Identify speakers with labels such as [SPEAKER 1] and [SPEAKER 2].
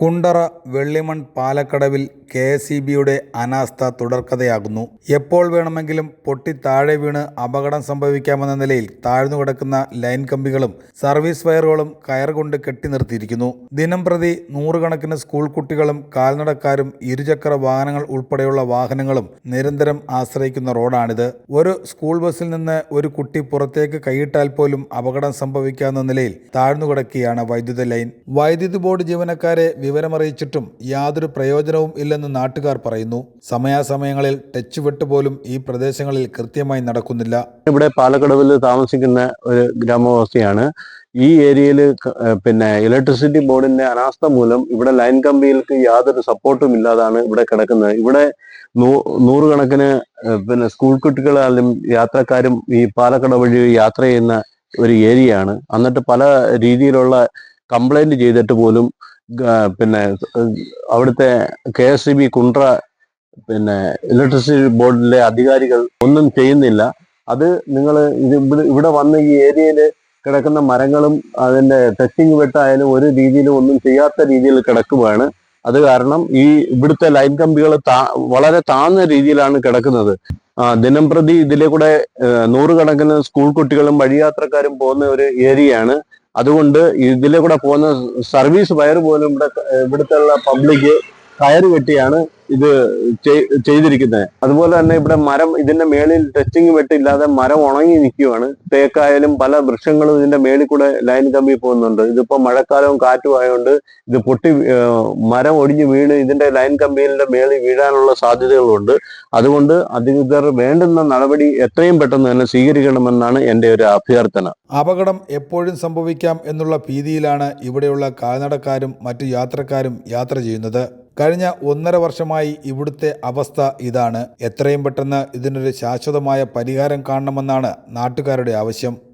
[SPEAKER 1] കുണ്ടറ വെള്ളിമൺ പാലക്കടവിൽ K S E ബിയുടെ അനാസ്ഥ തുടർക്കഥയാകുന്നു. എപ്പോൾ വേണമെങ്കിലും പൊട്ടി താഴെ വീണ് അപകടം സംഭവിക്കാമെന്ന നിലയിൽ താഴ്ന്നു കിടക്കുന്ന ലൈൻ കമ്പികളും സർവീസ് വയറുകളും കയർ കൊണ്ട് കെട്ടി നിർത്തിയിരിക്കുന്നു. ദിനം പ്രതി നൂറുകണക്കിന് സ്കൂൾ കുട്ടികളും കാൽനടക്കാരും ഇരുചക്ര വാഹനങ്ങൾ ഉൾപ്പെടെയുള്ള വാഹനങ്ങളും നിരന്തരം ആശ്രയിക്കുന്ന റോഡാണിത്. ഒരു സ്കൂൾ ബസ്സിൽ നിന്ന് ഒരു കുട്ടി പുറത്തേക്ക് കൈയിട്ടാൽ പോലും അപകടം സംഭവിക്കാമെന്ന നിലയിൽ താഴ്ന്നു കിടക്കുകയാണ് വൈദ്യുത ലൈൻ. വൈദ്യുതി ബോർഡ് ജീവനക്കാരെ വിവരമറിയിച്ചിട്ടും യാതൊരു പ്രയോജനവും ഇല്ലെന്ന് നാട്ടുകാർ പറയുന്നു. സമയാസമയങ്ങളിൽ ടച്ച് വെട്ട് പോലും ഈ പ്രദേശങ്ങളിൽ കൃത്യമായി നടക്കുന്നില്ല.
[SPEAKER 2] ഇവിടെ പാലക്കടവിൽ താമസിക്കുന്ന ഒരു ഗ്രാമവാസിയാണ്. ഈ ഏരിയയിൽ പിന്നെ ഇലക്ട്രിസിറ്റി ബോർഡിന്റെ അനാസ്ഥ മൂലം ഇവിടെ ലൈൻ കമ്പികൾക്ക് യാതൊരു സപ്പോർട്ടും ഇല്ലാതാണ് ഇവിടെ കിടക്കുന്നത്. ഇവിടെ നൂറുകണക്കിന് പിന്നെ സ്കൂൾ കുട്ടികളും യാത്രക്കാരും ഈ പാലക്കട വഴി യാത്ര ചെയ്യുന്ന ഒരു ഏരിയയാണ്. എന്നിട്ട് പല രീതിയിലുള്ള കംപ്ലൈന്റ് ചെയ്തിട്ട് പോലും പിന്നെ അവിടുത്തെ K S E B Kundara പിന്നെ ഇലക്ട്രിസിറ്റി ബോർഡിലെ അധികാരികൾ ഒന്നും ചെയ്യുന്നില്ല. അത് നിങ്ങൾ ഇവിടെ വന്ന് ഈ ഏരിയയിൽ കിടക്കുന്ന മരങ്ങളും അതിന്റെ ടെസ്റ്റിംഗ് വെട്ടായാലും ഒരു രീതിയിലും ഒന്നും ചെയ്യാത്ത രീതിയിൽ കിടക്കുകയാണ് അത് കാരണം ഈ ഇവിടുത്തെ ലൈൻ കമ്പികൾ വളരെ താഴ്ന്ന രീതിയിലാണ് കിടക്കുന്നത്. ദിനം പ്രതി ഇതിലെ കൂടെ നൂറുകണക്കിന് സ്കൂൾ കുട്ടികളും വഴിയാത്രക്കാരും പോകുന്ന ഒരു ഏരിയയാണ്. അതുകൊണ്ട് ഇതിലെ കൂടെ പോകുന്ന സർവീസ് വയർ പോലും ഇവിടെ ഇവിടുത്തെ പബ്ലിക് കയറ് കെട്ടിയാണ് ഇത് ചെയ്- ചെയ്തിരിക്കുന്നത് അതുപോലെ തന്നെ ഇവിടെ മരം ഇതിന്റെ മേളിൽ ടച്ചിങ് വെട്ടില്ലാതെ മരം ഉണങ്ങി നിൽക്കുകയാണ്. തേക്കായാലും പല വൃക്ഷങ്ങളും ഇതിന്റെ മേളിൽ കൂടെ ലൈൻ കമ്പി പോകുന്നുണ്ട്. ഇതിപ്പോ മഴക്കാലവും കാറ്റും ആയതുകൊണ്ട് ഇത് പൊട്ടി മരം ഒടിഞ്ഞു വീണ് ഇതിന്റെ ലൈൻ കമ്പിയിലെ മേളിൽ വീഴാനുള്ള സാധ്യതകളുണ്ട്. അതുകൊണ്ട് അധികൃതർ വേണ്ടുന്ന നടപടി എത്രയും പെട്ടെന്ന് തന്നെ സ്വീകരിക്കണമെന്നാണ് എന്റെ ഒരു അഭ്യർത്ഥന.
[SPEAKER 1] അപകടം എപ്പോഴും സംഭവിക്കാം എന്നുള്ള ഭീതിയിലാണ് ഇവിടെയുള്ള കാൽനടക്കാരും മറ്റു യാത്രക്കാരും യാത്ര ചെയ്യുന്നത്. കഴിഞ്ഞ ഒന്നര വർഷമായി ഇവിടുത്തെ അവസ്ഥ ഇതാണ്. എത്രയും പെട്ടെന്ന് ഇതിനൊരു ശാശ്വതമായ പരിഹാരം കാണണമെന്നാണ് നാട്ടുകാരുടെ ആവശ്യം.